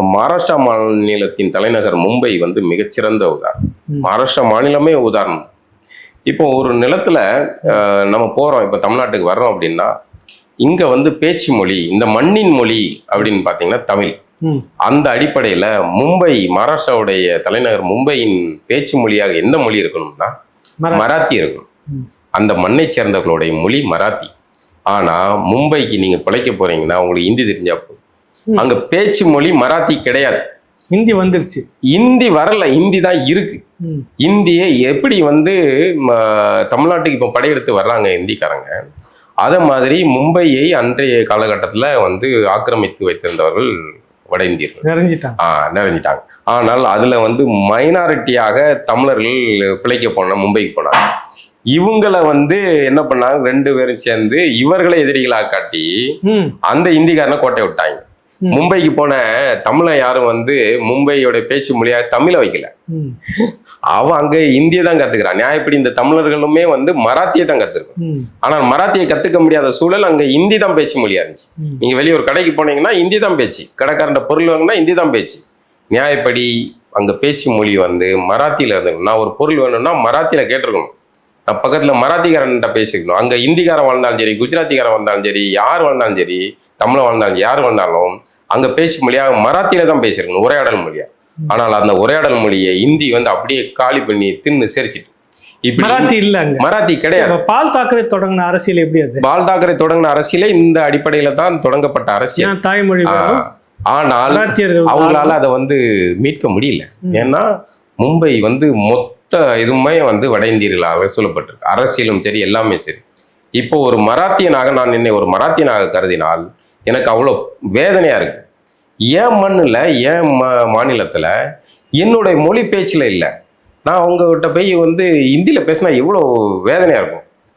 மகாராஷ்டிரா மாநிலத்தின் தலைநகர் மும்பை வந்து மிகச்சிறந்த உதாரணம். மகாராஷ்டிரா மாநிலமே உதாரணம். இப்போ ஒரு நிலத்துல நம்ம போறோம் இப்போ தமிழ்நாட்டுக்கு வர்றோம் அப்படின்னா இங்க வந்து பேச்சு மொழி இந்த மண்ணின் மொழி அப்படின்னு பார்த்தீங்கன்னா தமிழ். அந்த அடிப்படையில மும்பை மகாராஷ்டிராவுடைய தலைநகர் மும்பையின் பேச்சு மொழியாக எந்த மொழி இருக்கணும்னா மரா- மராத்தி இருக்கணும். அந்த மண்ணை சேர்ந்தவர்களுடைய மொழி மராத்தி. ஆனா மும்பைக்கு நீங்க பிழைக்க போறீங்கன்னா உங்களுக்கு ஹிந்தி தெரிஞ்சா போதும். அங்க பேச்சு மொழி மராத்தி கிடையாது. ஹிந்தி வந்துருச்சு. ஹிந்தி வரல ஹிந்தி தான் இருக்கு. இந்தியை எப்படி வந்து தமிழ்நாட்டுக்கு இப்போ படையெடுத்து வர்றாங்க இந்திக்காரங்க? அதே மாதிரி மும்பையை அன்றைய காலகட்டத்தில் வந்து ஆக்கிரமித்து வைத்திருந்தவர்கள் வட இந்தியர்கள். நிறைஞ்சிட்டாங்க ஆ நிறைஞ்சிட்டாங்க ஆனால் அதுல வந்து மைனாரிட்டியாக தமிழர்கள் பிழைக்க போன மும்பைக்கு போனாங்க. இவங்கள வந்து என்ன பண்ணாங்க? ரெண்டு பேரும் சேர்ந்து இவர்களை எதிரிகளாக காட்டி அந்த இந்திக்காரனை கோட்டை விட்டாங்க. மும்பைக்கு போன தமிழை யாரும் வந்து மும்பையோட பேச்சு மொழியா தமிழை வைக்கல. அவன் அங்க இந்திய தான் கத்துக்கிறான். நியாயப்படி இந்த தமிழர்களுமே வந்து மராத்தியை தான் கத்துக்கணும். ஆனால் மராத்தியை கத்துக்க முடியாத சூழல் அங்க இந்தி தான் பேச்சு மொழியா இருந்துச்சு. நீங்க வெளியே ஒரு கடைக்கு போனீங்கன்னா இந்தி தான் பேச்சு. கடைக்காரன் பொருள் வாங்கினா இந்தி தான் பேச்சு. நியாயப்படி அங்க பேச்சு மொழி வந்து மராத்தியில இருந்துக்கணும் நான் ஒரு பொருள் வேணும்னா மராத்தியில கேட்டிருக்கணும். நான் பக்கத்துல மராத்திக்காரன்ட்ட பேசிக்கணும் அங்க இந்திக்காரன் வாழ்ந்தாலும் சரி குஜராத்திக்காரன் வாழ்ந்தாலும் சரி யார் வாழ்ந்தாலும் சரி தமிழ் வாழ்ந்தாலும் யார் வாழ்ந்தாலும் அங்க பேச்சு மொழியாக மராத்தியில தான் பேசியிருக்கணும் உரையாடல் மொழியா. ஆனால் அந்த உரையாடல் மொழியை இந்தி வந்து அப்படியே காலி பண்ணி தின்னு செரிச்சிட்டு. மராத்தி இல்ல மராத்தி கிடையாது. பால் தாக்கரே தொடங்கின அரசியல் எப்படி அது? பால் தாக்கரே தொடங்கின அரசியலே இந்த அடிப்படையில தான் தொடங்கப்பட்ட அரசியல். தாய்மொழி? ஆனால் அவங்களால அதை வந்து மீட்க முடியல. ஏன்னா மும்பை வந்து மொத்த இதுவுமே வந்து வட இந்தியர்களாக சொல்லப்பட்டிருக்கு. அரசியலும் சரி எல்லாமே சரி. இப்போ ஒரு மராத்தியனாக நான் என்னை ஒரு மராத்தியனாக கருதினால் எனக்கு அவ்வளோ வேதனையாக இருக்குது ஏன் மண்ணில் ஏன் மா மாநிலத்தில் என்னுடைய மொழி பேச்சில் இல்லை. நான் உங்ககிட்ட போய் வந்து ஹிந்தியில் பேசினா எவ்வளோ வேதனையாக இருக்கும்.